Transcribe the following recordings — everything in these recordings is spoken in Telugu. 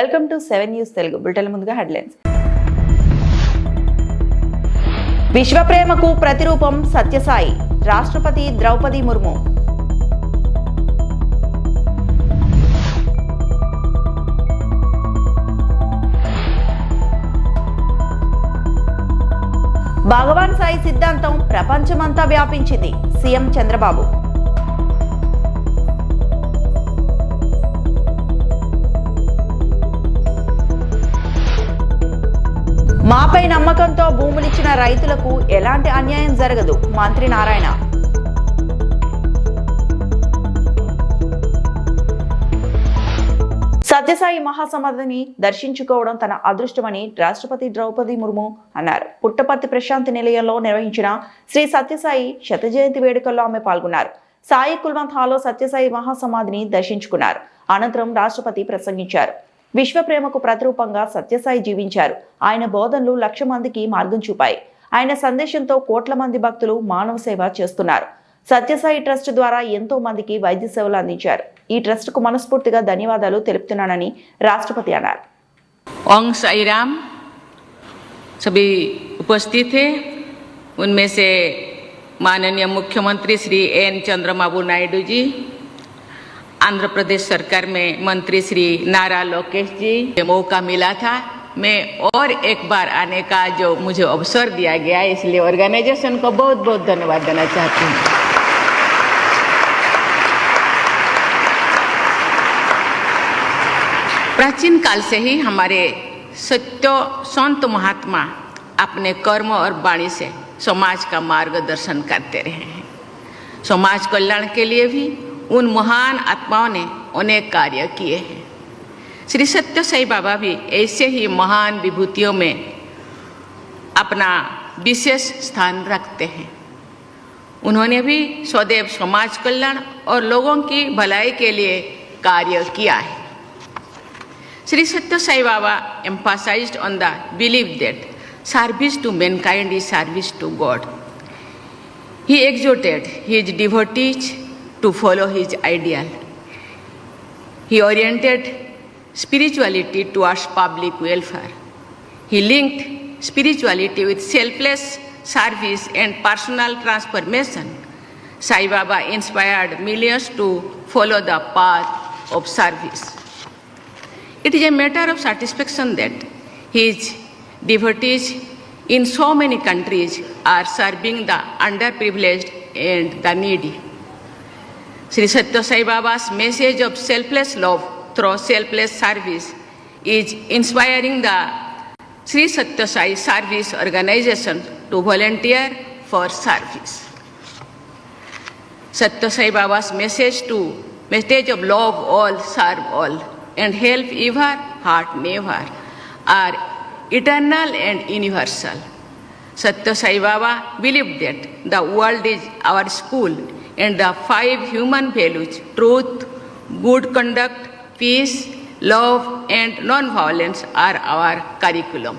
Welcome to seven news Telugu bulletin ముందుగా హెడ్లైన్స్. విశ్వప్రేమకు ప్రతిరూపం సత్యసాయి రాష్ట్రపతి ద్రౌపది ముర్ము. భగవాన్ సాయి సిద్ధాంతం ప్రపంచమంతా వ్యాపించింది సీఎం చంద్రబాబు. మాపై నమ్మకంతో భూములిచ్చిన రైతులకు ఎలాంటి అన్యాయం జరగదు. మంత్రి నారాయణ. సత్యసాయి మహాసమాధిని దర్శించుకోవడం తన అదృష్టమని రాష్ట్రపతి ద్రౌపది ముర్ము అన్నారు. పుట్టపర్తి ప్రశాంతి నిలయంలో నిర్వహించిన శ్రీ సత్యసాయి శతజయంతి వేడుకల్లో ఆమె పాల్గొన్నారు. సాయి కుల్వంత్ హాలో సత్యసాయి మహాసమాధిని దర్శించుకున్నారు. అనంతరం రాష్ట్రపతి ప్రసంగించారు. విశ్వప్రేమకు ప్రతిరూపంగా సత్యసాయి జీవించారు ఆయన బోధనలు లక్ష మందికి మార్గం చూపాయి ఆయన సందేశంతో కోట్ల మంది భక్తులు మానవ సేవ చేస్తున్నారు సత్యసాయి ట్రస్ట్ ద్వారా ఎంతో మందికి వైద్య సేవలు అందించారు ఈ ట్రస్ట్ కు మనస్ఫూర్తిగా ధన్యవాదాలు తెలుపుతున్నానని రాష్ట్రపతి అన్నారు ओंग साई राम सभी उपस्थित थे उनमें से माननीय मुख्यमंत्री श्री एन चंद्रबाबू नायडू जी आंध्र प्रदेश सरकार में मंत्री श्री नारा लोकेश जी मौका मिला था। मैं और एक बार आने का जो मुझे अवसर दिया गया, इसलिए ऑर्गेनाइजेशन को बहुत बहुत धन्यवाद देना चाहती हूँ। प्राचीन काल से ही हमारे सत्य संत महात्मा अपने कर्म और वाणी से समाज का मार्गदर्शन करते रहे हैं। समाज कल्याण के लिए भी उन महान आत्माओं ने अनेक कार्य किए हैं। श्री सत्य साई बाबा भी ऐसे ही महान विभूतियों में अपना विशेष स्थान रखते हैं। उन्होंने भी स्वदेव समाज कल्याण और लोगों की भलाई के लिए कार्य किया है। Shri Sathya Sai Baba emphasise on the believe that service to mankind is service to God he exhorted he devotees to follow his ideal. He oriented spirituality towards public welfare. He linked spirituality with selfless service and personal transformation. Sai Baba inspired millions to follow the path of service. It is a matter of satisfaction that his devotees in so many countries are serving the underprivileged and the needy. Sri Satya Sai Baba's message of selfless love through selfless service is inspiring the Sri Satya Sai Service Organization to volunteer for service. Satya Sai Baba's message to message of love all, serve all, and help ever, heart never, are eternal and universal. Satya Sai Baba believed that the world is our school and the five human values truth, good conduct, peace, love, and non violence are our curriculum.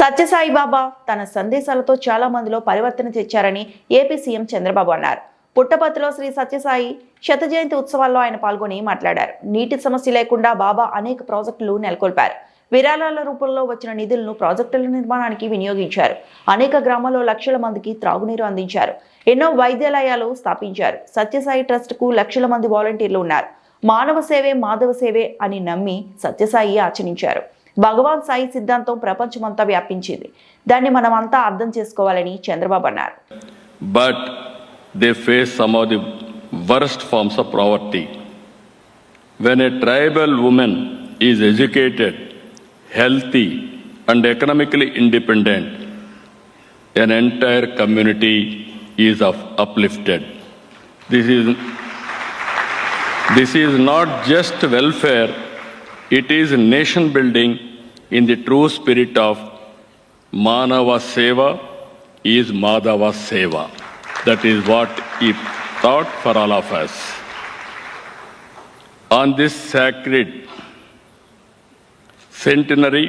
Sathya Sai Baba తన సందేశాలతో చాలా మందిలో పరివర్తన తెచ్చారని ఏపీ సీఎం చంద్రబాబు అన్నారు. పుట్టపర్తిలో శ్రీ సత్యసాయి శత జయంతి ఉత్సవాల్లో ఆయన పాల్గొని మాట్లాడారు. నీటి సమస్య లేకుండా బాబా అనేక ప్రాజెక్టులు నెలకొల్పారు. విరాళాల రూపంలో వచ్చిన నిధులను ప్రాజెక్టుల నిర్మాణానికి వినియోగించారు. అనేక గ్రామాల్లో లక్షల మందికి త్రాగునీరు అందించారు. ఎన్నో వైద్యాలయాలు స్థాపించారు. సత్యసాయి ట్రస్ట్కు లక్షల మంది వాలంటీర్లు ఉన్నారు. మానవ సేవే మాధవ సేవే అని నమ్మి సత్యసాయి ఆచరించారు. భగవాన్ సాయి సిద్ధాంతం ప్రపంచమంతా వ్యాపించింది. దాన్ని మనం అంతా అర్థం చేసుకోవాలని చంద్రబాబు అన్నారు. But they face some of the worst forms of poverty when a tribal women is educated healthy, and economically independent, an entire community is uplifted. This is, this is not just welfare, it is nation building in the true spirit of Manava Seva is Madhava Seva. That is what he taught for all of us. On this sacred centenary,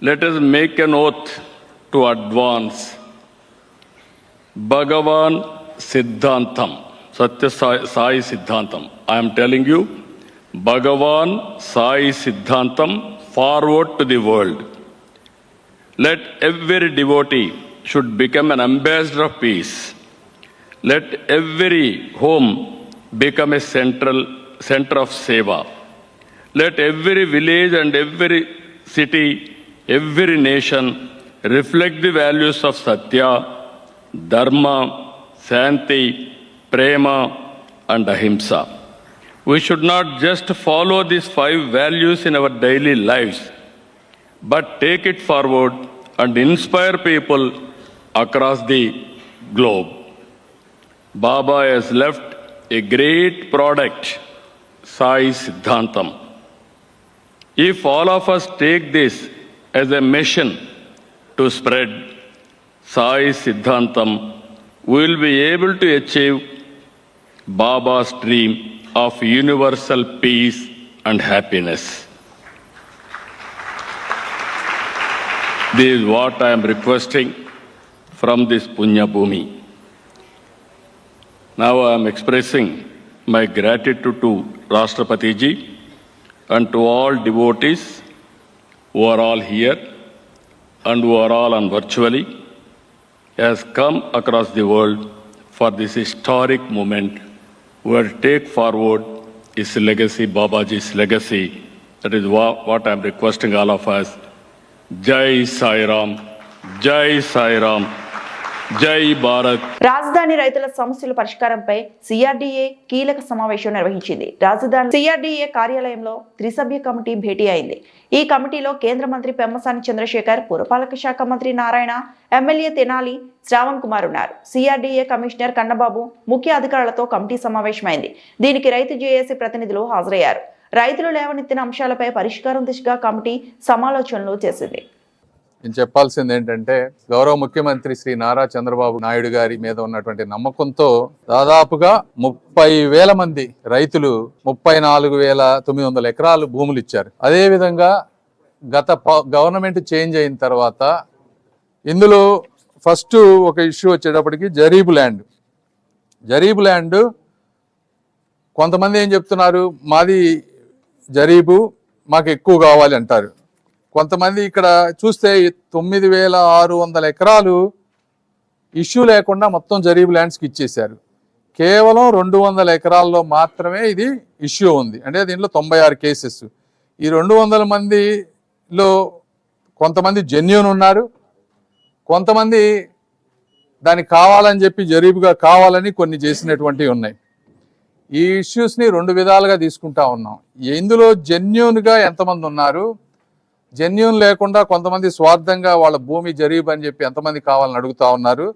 let us make an oath to advance Bhagavan Siddhantam. Satya Sai, Sai Siddhantam. I am telling you, Bhagavan Sai Siddhantam forward to the world. Let every devotee should become an ambassador of peace. Let every home become a central center of seva. Let every village and every city, every nation reflect the values of Satya, Dharma, Santi, Prema, and Ahimsa. We should not just follow these five values in our daily lives, but take it forward and inspire people across the globe. Baba has left a great product, Sai Siddhantam. If all of us take this as a mission to spread Sai Siddhantam, we will be able to achieve Baba's dream of universal peace and happiness. This is what I am requesting from this Punya Bhumi. Now I am expressing my gratitude to Rashtrapati ji and to all devotees who are all here and who are all on virtually has come across the world for this historic moment where take forward his legacy, Babaji's legacy. That is wha- what I am requesting all of us. Jai Sai Ram, Jai Sai Ram, జై భారత్. రాజధాని రైతుల సమస్యల పరిష్కారంపై సిఆర్డీఏ కీలక సమావేశం నిర్వహించింది. రాజధాని సిఆర్డీఏ కార్యాలయంలో త్రిసభ్య కమిటీ భేటీ అయింది. ఈ కమిటీలో కేంద్ర మంత్రి పెమ్మసాని చంద్రశేఖర్ పురపాలక శాఖ మంత్రి నారాయణ ఎమ్మెల్యే తెనాలి శ్రావణ్ కుమార్ ఉన్నారు. సిఆర్డీఏ కమిషనర్ కన్నబాబు ముఖ్య అధికారులతో కమిటీ సమావేశమైంది. దీనికి రైతు జేఏసీ ప్రతినిధులు హాజరయ్యారు. రైతులు లేవనెత్తిన అంశాలపై పరిష్కారం దిశగా కమిటీ సమాలోచనలు చేసింది. నేను చెప్పాల్సింది ఏంటంటే గౌరవ ముఖ్యమంత్రి శ్రీ నారా చంద్రబాబు నాయుడు గారి మీద ఉన్నటువంటి నమ్మకంతో దాదాపుగా ముప్పై వేల మంది రైతులు ముప్పై నాలుగు వేల తొమ్మిది వందల ఎకరాలు భూములు ఇచ్చారు. అదేవిధంగా గత గవర్నమెంట్ చేంజ్ అయిన తర్వాత ఇందులో ఫస్ట్ ఒక ఇష్యూ వచ్చేటప్పటికి జరీబు ల్యాండ్. జరీబు ల్యాండ్ కొంతమంది ఏం చెప్తున్నారు మాది జరీబు మాకు ఎక్కువ కావాలి అంటారు. కొంతమంది ఇక్కడ చూస్తే తొమ్మిది వేల ఆరు వందల ఎకరాలు ఇష్యూ లేకుండా మొత్తం జరీబ్ ల్యాండ్స్కి ఇచ్చేశారు. కేవలం రెండు వందల ఎకరాల్లో మాత్రమే ఇది ఇష్యూ ఉంది. అంటే దీంట్లో తొంభై ఆరు కేసెస్. ఈ రెండు వందల మందిలో కొంతమంది జెన్యున్ ఉన్నారు. కొంతమంది దానికి కావాలని చెప్పి జరీబుగా కావాలని కొన్ని చేసినటువంటివి ఉన్నాయి. ఈ ఇష్యూస్ని రెండు విధాలుగా తీసుకుంటా ఉన్నాం. ఇందులో జెన్యున్గా ఎంతమంది ఉన్నారు? జెన్యున్ లేకుండా కొంతమంది స్వార్థంగా వాళ్ళ భూమి జరీబ్ అని చెప్పి ఎంతమంది కావాలని అడుగుతా ఉన్నారు.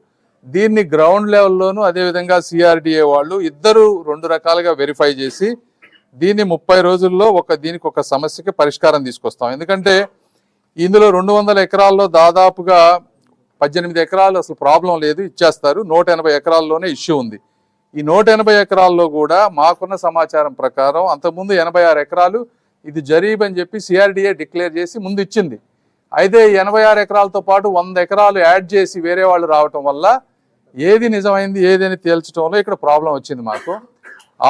దీన్ని గ్రౌండ్ లెవెల్లోనూ అదేవిధంగా సిఆర్డిఏ వాళ్ళు ఇద్దరు రెండు రకాలుగా వెరిఫై చేసి దీన్ని ముప్పై రోజుల్లో ఒక దీనికి ఒక సమస్యకి పరిష్కారం తీసుకొస్తాం. ఎందుకంటే ఇందులో రెండు వందల ఎకరాల్లో దాదాపుగా పద్దెనిమిది ఎకరాలు అసలు ప్రాబ్లం లేదు ఇచ్చేస్తారు. నూట ఎనభై ఎకరాల్లోనే ఇష్యూ ఉంది. ఈ నూట ఎనభై ఎకరాల్లో కూడా మాకున్న సమాచారం ప్రకారం అంతకుముందు ఎనభై ఆరు ఎకరాలు ఇది జరీబ్ అని చెప్పి సిఆర్డిఏ డిక్లేర్ చేసి ముందు ఇచ్చింది. అయితే ఎనభై ఆరు ఎకరాలతో పాటు వంద ఎకరాలు యాడ్ చేసి వేరే వాళ్ళు రావటం వల్ల ఏది నిజమైంది ఏదని తేల్చడంలో ఇక్కడ ప్రాబ్లం వచ్చింది మాకు.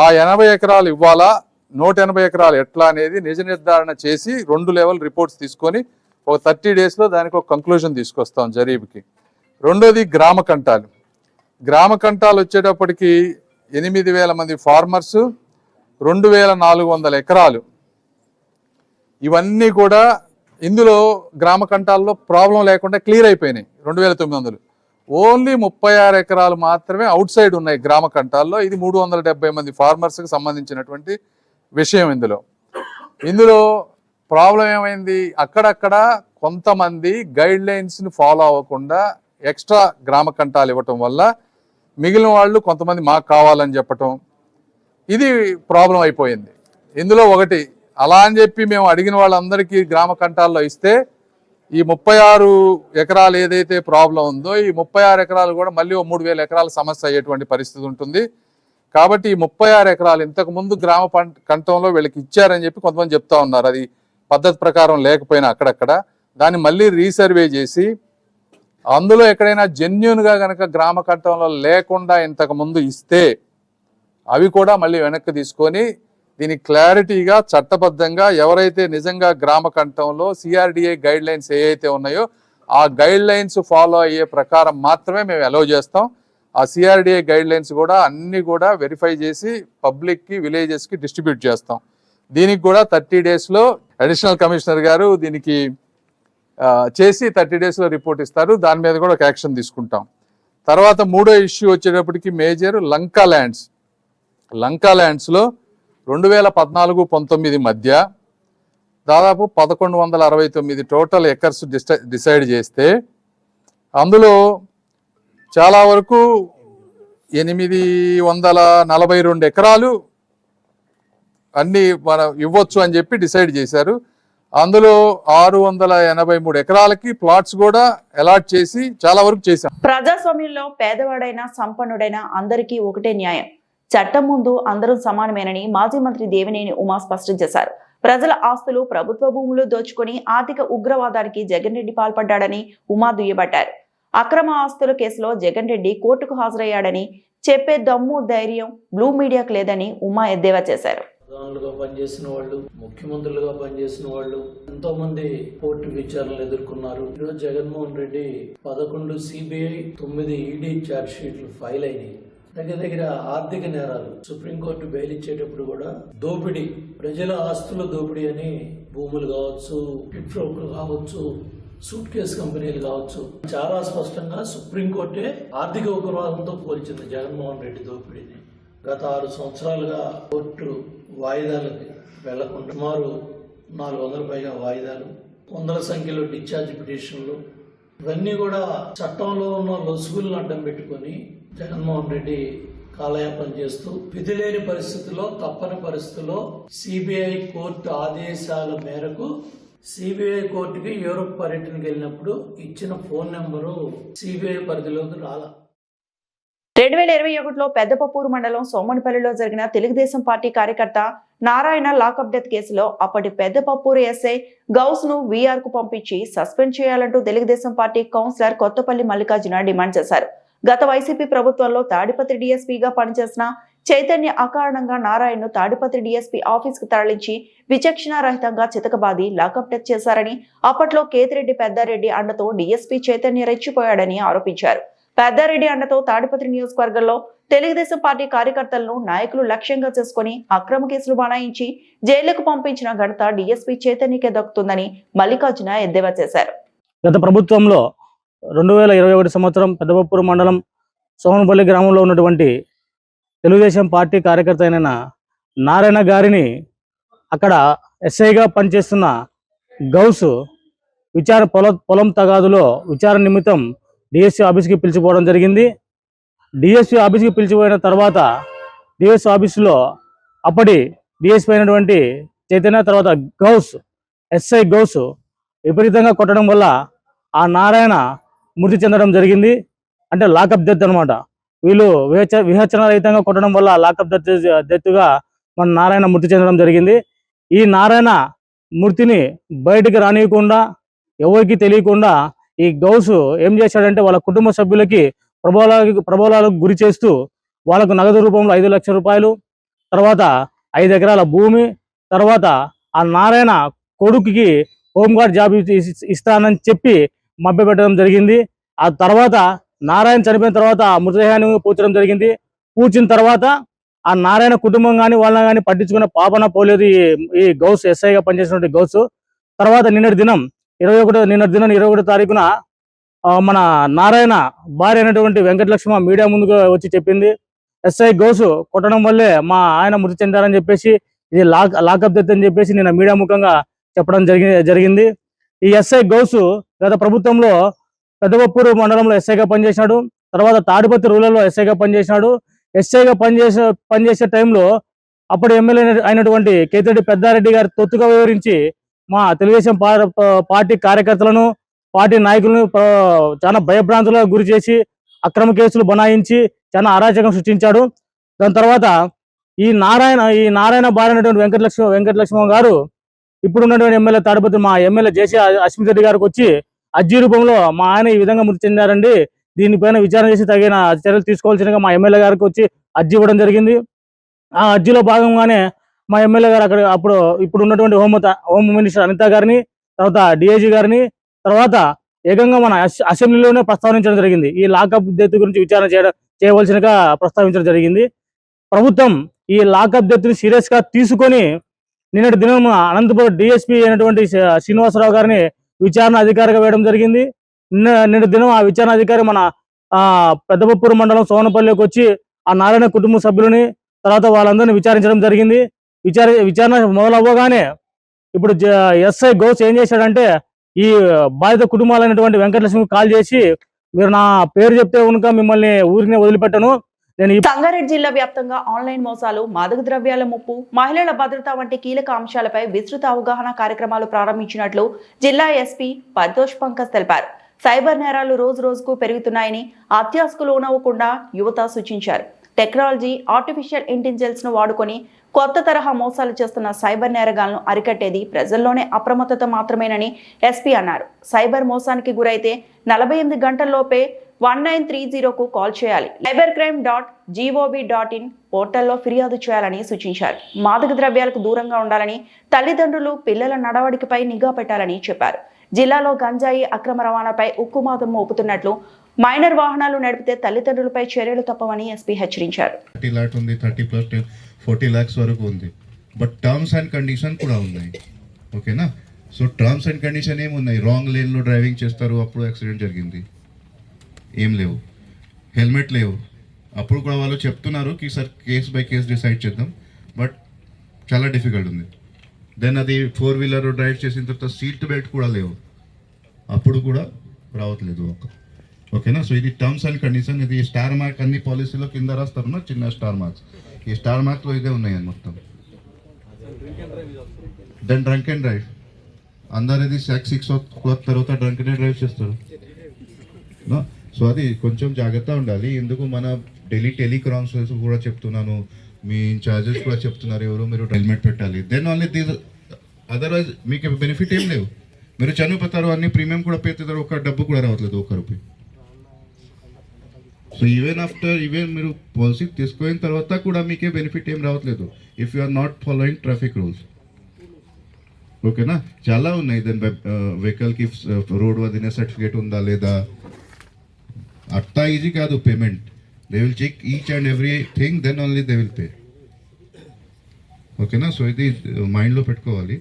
ఆ ఎనభై ఎకరాలు ఇవ్వాలా నూట ఎనభై ఎకరాలు ఎట్లా అనేది నిజ నిర్ధారణ చేసి రెండు లెవెల్ రిపోర్ట్స్ తీసుకొని ఒక థర్టీ డేస్లో దానికి ఒక కంక్లూజన్ తీసుకొస్తాం జరీబ్కి. రెండోది గ్రామ కంటాలు. గ్రామ కంటాలు వచ్చేటప్పటికి ఎనిమిది వేల మంది ఫార్మర్స్ రెండు వేల నాలుగు వందల ఎకరాలు ఇవన్నీ కూడా ఇందులో గ్రామ కంటాల్లో ప్రాబ్లం లేకుండా క్లియర్ అయిపోయినాయి రెండు వేల తొమ్మిది వందలు. ఓన్లీ ముప్పై ఆరు ఎకరాలు మాత్రమే అవుట్ సైడ్ ఉన్నాయి గ్రామ కంటాల్లో. ఇది మూడు వందల డెబ్బై మంది ఫార్మర్స్కి సంబంధించినటువంటి విషయం ఇందులో. ఇందులో ప్రాబ్లం ఏమైంది? అక్కడక్కడ కొంతమంది గైడ్ లైన్స్ని ఫాలో అవ్వకుండా ఎక్స్ట్రా గ్రామ కంటాలు ఇవ్వటం వల్ల మిగిలిన వాళ్ళు కొంతమంది మాకు కావాలని చెప్పటం ఇది ప్రాబ్లం అయిపోయింది. ఇందులో ఒకటి అలా అని చెప్పి మేము అడిగిన వాళ్ళందరికీ గ్రామ కంఠాల్లో ఇస్తే ఈ ముప్పై ఆరు ఎకరాలు ఏదైతే ప్రాబ్లం ఉందో ఈ ముప్పై ఆరు ఎకరాలు కూడా మళ్ళీ ఓ మూడు వేల ఎకరాల సమస్య అయ్యేటువంటి పరిస్థితి ఉంటుంది. కాబట్టి ఈ ముప్పై ఆరు ఎకరాలు ఇంతకుముందు గ్రామ కంఠంలో వీళ్ళకి ఇచ్చారని చెప్పి కొంతమంది చెప్తా ఉన్నారు. అది పద్ధతి ప్రకారం లేకపోయినా అక్కడక్కడ. దాన్ని మళ్ళీ రీసర్వే చేసి అందులో ఎక్కడైనా జెన్యున్గా కనుక గ్రామ కంఠంలో లేకుండా ఇంతకుముందు ఇస్తే అవి కూడా మళ్ళీ వెనక్కి తీసుకొని దీని క్లారిటీగా చట్టబద్ధంగా ఎవరైతే నిజంగా గ్రామ కంఠంలో సిఆర్డిఏ గైడ్ లైన్స్ ఏవైతే ఉన్నాయో ఆ గైడ్ లైన్స్ ఫాలో అయ్యే ప్రకారం మాత్రమే మేము అలౌ చేస్తాం. ఆ సిఆర్డిఏ గైడ్ లైన్స్ కూడా అన్ని కూడా వెరిఫై చేసి పబ్లిక్కి విలేజెస్కి డిస్ట్రిబ్యూట్ చేస్తాం. దీనికి కూడా థర్టీ డేస్లో అడిషనల్ కమిషనర్ గారు దీనికి చేసి థర్టీ డేస్లో రిపోర్ట్ ఇస్తారు. దాని మీద కూడా ఒక యాక్షన్ తీసుకుంటాం. తర్వాత మూడో ఇష్యూ వచ్చేటప్పటికి మేజర్ లంకా ల్యాండ్స్ లంకా ల్యాండ్స్లో రెండు వేల పద్నాలుగు పంతొమ్మిది మధ్య దాదాపు పదకొండు వందల అరవై తొమ్మిది టోటల్ ఎకర్స్ డిసైడ్ చేస్తే అందులో చాలా వరకు ఎనిమిది వందల నలభై రెండు ఎకరాలు అన్నీ మనం ఇవ్వచ్చు అని చెప్పి డిసైడ్ చేశారు. అందులో ఆరు వందల ఎనభై మూడు ఎకరాలకి ప్లాట్స్ కూడా అలాట్ చేసి చాలా వరకు చేశాం. ప్రజాస్వామ్యంలో పేదవాడైనా సంపన్నుడైనా అందరికీ ఒకటే న్యాయం. చట్టం ముందు అందరూ సమానమేనని మాజీ మంత్రి దేవినేని ఉమా స్పష్టం చేశారు. ప్రజల ఆస్తులు ప్రభుత్వ భూములు దోచుకుని ఆర్థిక ఉగ్రవాదానికి జగన్ రెడ్డి పాల్పడ్డాడని ఉమా దుయ్యబట్టారు. అక్రమ ఆస్తుల కేసులో జగన్ రెడ్డి కోర్టుకు హాజరయ్యాడని చెప్పే దమ్ము ధైర్యం బ్లూ మీడియాకు లేదని ఉమా ఎద్దేవా చేశారు. ప్రధానులుగా పనిచేసిన వాళ్ళు ముఖ్యమంత్రులుగా పనిచేసిన వాళ్ళు ఎంతో మంది కోర్టు విచారణలు ఎదుర్కొన్నారు. ఈరోజు జగన్మోహన్ రెడ్డి పదకొండు సిబిఐ తొమ్మిది ఈడీ ఛార్జ్ షీట్లు ఫైల్ అయినాయి. దగ్గర దగ్గర ఆర్థిక నేరాలు సుప్రీంకోర్టు బెయిల్ ఇచ్చేటప్పుడు కూడా దోపిడీ ప్రజల ఆస్తుల దోపిడీ అని భూములు కావచ్చు కిట్ఫ్రోక్లు కావచ్చు సూట్ కేసు కంపెనీలు కావచ్చు చాలా స్పష్టంగా సుప్రీంకోర్టే ఆర్థిక ఉగ్రవాదంతో పోల్చింది జగన్మోహన్ రెడ్డి దోపిడీని. గత ఆరు సంవత్సరాలుగా కోర్టు వాయిదాలకి వెళ్ళకుండా సుమారు నాలుగు వందల పైగా వాయిదాలు వందల సంఖ్యలో డిశ్చార్జ్ పిటిషన్లు ఇవన్నీ కూడా చట్టంలో ఉన్న లొసుగులను అడ్డం పెట్టుకొని జగన్మోహన్ రెడ్డి కాలయాపన చేస్తూ విధిలేని పరిస్థితుల్లో తప్పని పరిస్థితుల్లో సిబిఐ కోర్టు ఆదేశాల మేరకు సిబిఐ కోర్టుకి యూరోప్ పర్యటనకి వెళ్ళినప్పుడు ఇచ్చిన ఫోన్ నెంబరు సిబిఐ పరిధిలోకి రాలా. రెండు వేల ఇరవై ఒకటిలో పెద్దపప్పూరు మండలం సోమనిపల్లిలో జరిగిన తెలుగుదేశం పార్టీ కార్యకర్త నారాయణ లాకప్ డెత్ కేసులో అప్పటి పెద్దపప్పూరు ఎస్ఐ గౌస్ను వీఆర్కు పంపించి సస్పెండ్ చేయాలంటూ Telugu Desam party councillor Kothapalli Mallikarjuna demand చేశారు. గత వైసీపీ ప్రభుత్వంలో తాడిపత్రి డీఎస్పీగా పనిచేసిన చైతన్య అకారణంగా నారాయణను తాడిపత్రి డీఎస్పీ ఆఫీస్కు తరలించి విచక్షణారహితంగా చితకబాది లాకప్ డెత్ చేశారని అప్పట్లో కేతిరెడ్డి పెద్దారెడ్డి అండతో డీఎస్పీ చైతన్య రెచ్చిపోయాడని ఆరోపించారు. పెద్దారెడ్డి అండతో తాడిపత్రి నియోజకవర్గంలో తెలుగుదేశం పార్టీ కార్యకర్తలను నాయకులు లక్ష్యంగా చేసుకుని అక్రమ కేసులు బనాయించి జైలుకు పంపించిన ఘనత డీఎస్పీ చైతన్యకే దక్కుతుందని మల్లికార్జున ఎద్దేవా చేశారు. గత ప్రభుత్వంలో రెండు వేల ఇరవై ఒకటి సంవత్సరం పెద్దపప్పూరు మండలం సోమనపల్లి గ్రామంలో ఉన్నటువంటి తెలుగుదేశం పార్టీ కార్యకర్త అయిన నారాయణ గారిని అక్కడ ఎస్ఐగా పనిచేస్తున్న గౌస్ విచార పొల పొలం తగాదులో విచారణ నిమిత్తం డిఎస్సి ఆఫీస్కి పిలిచిపోవడం జరిగింది. డిఎస్సి ఆఫీస్కి పిలిచిపోయిన తర్వాత డిఎస్సి ఆఫీసులో అప్పటి డిఎస్పీ అయినటువంటి చైతన్య తర్వాత గౌస్ ఎస్ఐ గౌస్ విపరీతంగా కొట్టడం వల్ల ఆ నారాయణ మృతి చెందడం జరిగింది. అంటే లాకప్ డెత్ అనమాట వీళ్ళు విహచ విహచన రహితంగా కొట్టడం వల్ల లాకప్ డెత్ డెత్గా మన నారాయణ మృతి చెందడం జరిగింది. ఈ నారాయణ మృతిని బయటికి రానియకుండా ఎవరికి తెలియకుండా ఈ గౌసు ఏం చేశాడంటే వాళ్ళ కుటుంబ సభ్యులకి ప్రబోధాలకు ప్రబోధాలకు గురి చేస్తూ వాళ్ళకు నగదు రూపంలో ఐదు లక్షల రూపాయలు తర్వాత ఐదు ఎకరాల భూమి తర్వాత ఆ నారాయణ కొడుకుకి హోంగార్డ్ జాబ్ ఇస్తానని చెప్పి మభ్యపెట్టడం జరిగింది. ఆ తర్వాత నారాయణ చనిపోయిన తర్వాత ఆ మృతదేహాన్ని పూచడం జరిగింది. పూచిన తర్వాత ఆ నారాయణ కుటుంబం కానీ వాళ్ళని కానీ పట్టించుకున్న పాపన పోలేదు ఈ గౌస్ ఎస్ఐగా పనిచేసినటువంటి గౌస్. తర్వాత నిన్నటి దినం ఇరవై ఒకటో నిన్నటి దినం ఇరవై ఒకటో తారీఖున మన నారాయణ భార్య అయినటువంటి వెంకటలక్ష్మ మీడియా ముందుకు వచ్చి చెప్పింది. ఎస్ఐ గౌసు కొట్టడం వల్లే మా ఆయన మృతి చెందారని చెప్పేసి ఇది లాక్ లాకప్ డెత్ అని చెప్పేసి నిన్న మీడియా ముఖంగా చెప్పడం జరిగి జరిగింది. ఈ ఎస్ఐ గౌసు గత ప్రభుత్వంలో పెద్దపప్పూరు మండలంలో ఎస్ఐగా పనిచేసినాడు తర్వాత తాడిపత్రి రూరల్లో ఎస్ఐగా పనిచేసినాడు ఎస్ఐగా పనిచేసే పనిచేసే టైంలో అప్పుడు ఎమ్మెల్యే అయినటువంటి కేతిరెడ్డి పెద్దారెడ్డి గారి తొత్తుగా వివరించి మా తెలుగుదేశం పార్టీ కార్యకర్తలను పార్టీ నాయకులను చాలా భయభ్రాంతులకు గురి చేసి అక్రమ కేసులు బనాయించి చాలా అరాచకం సృష్టించాడు. దాని తర్వాత ఈ నారాయణ ఈ నారాయణ బారైనటువంటి వెంకటలక్ష్మ వెంకటలక్ష్మ గారు ఇప్పుడు ఉన్నటువంటి ఎమ్మెల్యే తాడిపత్రి మా ఎమ్మెల్యే జేసీ అశ్మిత్ రెడ్డి గారికి వచ్చి అర్జీ రూపంలో మా ఆయన ఈ విధంగా మృతి చెందారండి. దీనిపైన విచారణ చేసి తగిన చర్యలు తీసుకోవాల్సిందిగా మా ఎమ్మెల్యే గారికి వచ్చి అర్జీ ఇవ్వడం జరిగింది. ఆ అర్జీలో భాగంగానే మా ఎమ్మెల్యే గారు అక్కడ అప్పుడు ఇప్పుడు ఉన్నటువంటి హోమ్ హోమ్ మినిస్టర్ అనిత గారిని తర్వాత డిఐజీ గారిని తర్వాత ఏకంగా మన అసెంబ్లీలోనే ప్రస్తావించడం జరిగింది. ఈ లాకప్ డెత్ గురించి విచారణ చేయడం చేయవలసినగా ప్రస్తావించడం జరిగింది. ప్రభుత్వం ఈ లాకప్ డెత్ సీరియస్గా తీసుకొని నిన్నటి దినం అనంతపురం డిఎస్పీ అయినటువంటి శ్రీ- శ్రీనివాసరావు గారిని విచారణ అధికారిగా వేయడం జరిగింది. నిన్న నిన్నటి దినం ఆ విచారణ అధికారి మన ఆ పెద్దపప్పూరు మండలం సోనపల్లికి వచ్చి ఆ నారాయణ కుటుంబ సభ్యులని తర్వాత వాళ్ళందరినీ విచారించడం జరిగింది. విచార విచారణ మొదలవ్వగానే ఇప్పుడు జ- ఎస్ఐ గౌస్ ఏం చేశాడంటే ఈ బాధిత కుటుంబాలైనటువంటి వెంకటలక్ష్మికి కాల్ చేసి మీరు నా పేరు చెప్తే కనుక మిమ్మల్ని ఊరిని వదిలిపెట్టను. నేను సంగారెడ్డి జిల్లా వ్యాప్తంగా ఆన్లైన్ మోసాలు మాదక ద్రవ్యాల ముప్పు మహిళల భద్రత వంటి కీలక అంశాలపై విస్తృత అవగాహన కార్యక్రమాలు ప్రారంభించినట్లు జిల్లా ఎస్పీ పరితోష్ పంకజ్ తెలిపారు. సైబర్ నేరాలు రోజు రోజుకు పెరుగుతున్నాయని అత్యాసుకు లోనవ్వకుండా యువత సూచించారు. టెక్నాలజీ ఆర్టిఫిషియల్ ఇంటెలిజెన్స్ను వాడుకొని కొత్త తరహా మోసాలు చేస్తున్న సైబర్ నేరగాలను అరికట్టేది ప్రజల్లోనే అప్రమత్తత మాత్రమేనని ఎస్పీ అన్నారు. సైబర్ మోసానికి గురైతే నలభై ఎనిమిది గంటల్లోపే వన్ నైన్ త్రీ జీరోకు కాల్ చేయాలి. Cyber crime dot G O V dot in పోర్టల్లో ఫిర్యాదు చేయాలని సూచించారు. మాదక ద్రవ్యాలకు దూరంగా ఉండాలని తల్లిదండ్రులు పిల్లల నడవడికపై నిఘా పెట్టాలని చెప్పారు. జిల్లాలో గంజాయి అక్రమ రవాణాపై ఉక్కుమాదం మోపుతున్నట్లు మైనర్ వాహనాలు నడిపితే తల్లిదండ్రులపై చర్యలు తప్పవని ఎస్పీ హెచ్చరించారు. ల్యాక్స్ ఫార్టీ ల్యాక్స్ వరకు ఉంది. బట్ టర్మ్స్ అండ్ కండిషన్ కూడా ఉన్నాయి. ఓకేనా సో టర్మ్స్ అండ్ కండిషన్ ఏమున్నాయి? రాంగ్ లేన్లో డ్రైవింగ్ చేస్తారు అప్పుడు యాక్సిడెంట్ జరిగింది. ఏం లేవు. హెల్మెట్ లేవు. అప్పుడు కూడా వాళ్ళు చెప్తున్నారు కి sir case by case decide చేద్దాం. బట్ చాలా డిఫికల్ట్ ఉంది. దెన్ అది ఫోర్ వీలర్ డ్రైవ్ చేసిన తర్వాత సీట్ బెల్ట్ కూడా లేవు. అప్పుడు కూడా రావట్లేదు ఒక ఓకేనా సో ఇది టర్మ్స్ అండ్ కండిషన్ ఇది స్టార్ మార్క్ అన్ని పాలసీలో కింద రాస్తారు చిన్న స్టార్ మార్క్స్ ఈ స్టార్ మార్క్లో ఇదే ఉన్నాయి అని మొత్తం దెన్ డ్రంక్ అండ్ డ్రైవ్ అందరు ఇది సిక్స్ సిక్స్ క్లాక్ తర్వాత డ్రంక్ అండ్ డ్రైవ్ చేస్తారు సో అది కొంచెం జాగ్రత్త ఉండాలి. ఎందుకు మన ఢిల్లీ టెలికాన్ఫరెన్స్ కూడా చెప్తున్నాను. మీ ఇన్ఛార్జెస్ కూడా చెప్తున్నారు ఎవరు మీరు హెల్మెట్ పెట్టాలి. దెన్ ఓన్లీ దీస్ అదర్వైజ్ మీకు బెనిఫిట్ ఏం లేవు. మీరు చనిపోతారు అన్ని ప్రీమియం కూడా పెడతారు ఒక డబ్బు కూడా రావట్లేదు ఒక రూపాయి. సో ఈవెన్ ఆఫ్టర్ ఈవెన్ మీరు పాలసీ తీసుకున్న తర్వాత కూడా మీకే బెనిఫిట్ ఏం రావట్లేదు. If you are not following traffic rules ఓకేనా చాలా ఉన్నాయి. దెన్ వెహికల్కి రోడ్ వదిన సర్టిఫికేట్ ఉందా లేదా? అట్టా ఈజీ కాదు payment they will check each and every thing then only they will pay ఓకేనా సో ఇది uh, మైండ్లో పెట్టుకోవాలి.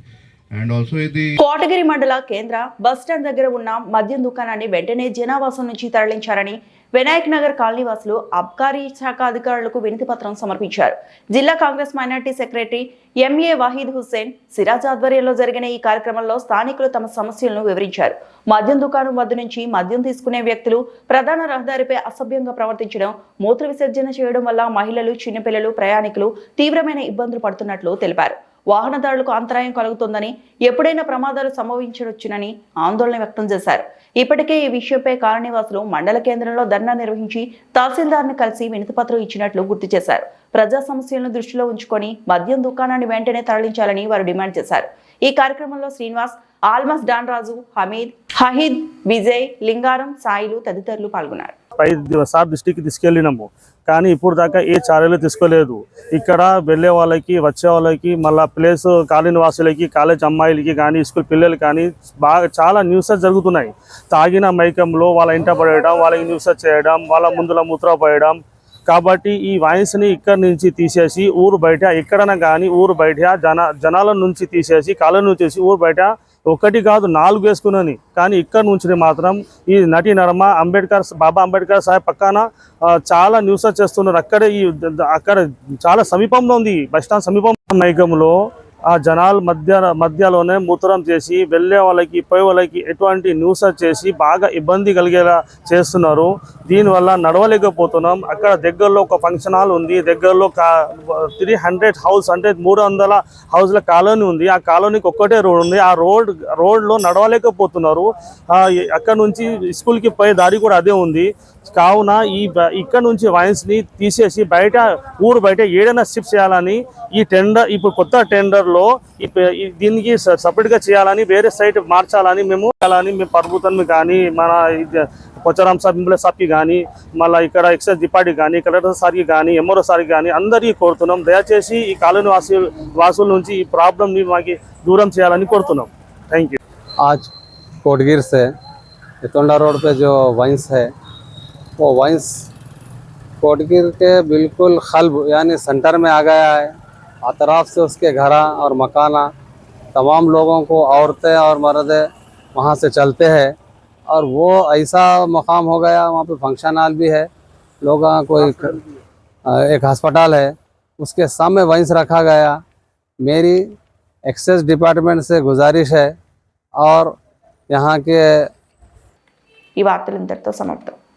అండ్ ఆల్సో ఇది కోటగిరి మండల కేంద్ర బస్టాండ్ దగ్గర ఉన్న మద్యం దుకాణాన్ని వెంటనే జనావాసం నుంచి తరలించారని వినాయక్ నగర్ కాలనీ వాసులు అబ్కారీ శాఖ అధికారులకు వినతి పత్రం సమర్పించారు. జిల్లా Congress minority secretary MA Waheed Hussain Siraj ఆధ్వర్యంలో జరిగిన ఈ కార్యక్రమంలో స్థానికులు తమ సమస్యలను వివరించారు. మద్యం దుకాణం వద్ద నుంచి మద్యం తీసుకునే వ్యక్తులు ప్రధాన రహదారిపై అసభ్యంగా ప్రవర్తించడం మూత్ర విసర్జన చేయడం వల్ల మహిళలు చిన్నపిల్లలు ప్రయాణికులు తీవ్రమైన ఇబ్బందులు పడుతున్నట్లు తెలిపారు. వాహనదారులకు అంతరాయం కలుగుతుందని ఎప్పుడైనా ప్రమాదాలు సంభవించవచ్చునని ఆందోళన వ్యక్తం చేశారు. ఇప్పటికే ఈ విషయంపై కాలనీవాసులు మండల కేంద్రంలో ధర్నా నిర్వహించి తహసీల్దార్ను కలిసి వినతిపత్రం ఇచ్చినట్లు గుర్తు చేశారు. ప్రజా సమస్యలను దృష్టిలో ఉంచుకొని మద్యం దుకాణాన్ని వెంటనే తరలించాలని వారు డిమాండ్ చేశారు. ఈ కార్యక్రమంలో శ్రీనివాస్ ఆల్మస్ డాన్ రాజు హమీద్ హహీద్ విజయ్ లింగారం సాయిలు తదితరులు పాల్గొన్నారు. ఐదు సార్ దృష్టికి తీసుకెళ్ళినాము. కానీ ఇప్పుడు దాకా ఏ చర్యలు తీసుకోలేదు. ఇక్కడ వెళ్ళే వాళ్ళకి వచ్చే వాళ్ళకి మళ్ళీ ప్లేస్ కాలనీ వాసులకి కాలేజ్ అమ్మాయిలకి కానీ స్కూల్ పిల్లలు కానీ బాగా చాలా న్యూసెస్ జరుగుతున్నాయి. తాగిన మైకంలో వాళ్ళ ఇంట పడేయడం వాళ్ళకి న్యూసెస్ చేయడం వాళ్ళ ముందుల మూత్ర పోయడం. కాబట్టి ఈ వాయిస్ని ఇక్కడ నుంచి తీసేసి ఊరు బయట ఎక్కడైనా కానీ ఊరు బయట జన జనాల నుంచి తీసేసి కాలం నుంచి తీసి ఊరు బయట ఒకటి కాదు నాలుగు వేసుకున్నాను. కానీ ఇక్కడ నుంచి మాత్రం ఈ నటి నరమ అంబేద్కర్ బాబా అంబేద్కర్ సాహెబ్ పక్కన చాలా న్యూస్ చేస్తున్నారు అక్కడే ఈ అక్కడ చాలా సమీపంలో ఉంది. బస్ స్టాండ్ సమీపం మైకంలో ఆ జనాల మధ్య మధ్యలోనే మూత్రం చేసి వెళ్ళే వాళ్ళకి పోయే వాళ్ళకి ఎటువంటి న్యూస్ చేసి బాగా ఇబ్బంది కలిగేలా చేస్తున్నారు. దీనివల్ల నడవలేకపోతున్నాం. అక్కడ దగ్గరలో ఒక ఫంక్షన్ హాల్ ఉంది. దగ్గరలో త్రీ హండ్రెడ్ హౌస్ అంటే మూడు వందల హౌస్ల కాలనీ ఉంది. ఆ కాలనీకి ఒక్కటే రోడ్ ఉంది. ఆ రోడ్ రోడ్లో నడవలేకపోతున్నారు. అక్కడ నుంచి స్కూల్కి పోయే దారి కూడా అదే ఉంది. కావున ఈ బ- ఇక్కడ నుంచి వైన్స్ ని తీసేసి బయట ఊరు బయట ఏదైనా షిఫ్ట్ చేయాలని ఈ టెండర్ ఇప్పుడు కొత్త టెండర్ లో ఈ పే- ఈ దీనికి స- separate గా చేయాలని వేరే సైట్ మార్చాలని మేము చేయాలని మేము ప్రభుత్వం కానీ మన ఇది కొచ్చరాం సాబ్ ఇంబులే సాబ్కి కానీ మళ్ళీ ఇక్కడ ఎక్సైజ్ డిపార్ట్కి కానీ కలెక్టర్ సార్కి కానీ ఎంఆర్ఓ సార్కి కానీ అందరికీ కోరుతున్నాం దయచేసి ఈ కాలనీ వాసి వాసుల నుంచి ఈ ప్రాబ్లమ్ని మాకు దూరం చేయాలని కోరుతున్నాం థ్యాంక్ యూ आज कोटगिर से इतोंडा रोड पे जो वाइंस है वो वंश कोटगिर के बिल्कुल ख़लब यानी सेंटर में आ गया है। अतराफ से उसके घर और मकाना तमाम लोगों को औरतें और मर्द वहाँ से चलते हैं। और वो ऐसा मकाम हो गया वहाँ पे फ़ंक्शन हाल भी है। लोग कोई एक हस्पताल है। उसके सामने वंश रखा गया। मेरी एक्सेस डिपार्टमेंट से गुजारिश है। और यहाँ के ಈ ವಾರ್ತೆಲಿಂದ ಸಮಾಪ್ತ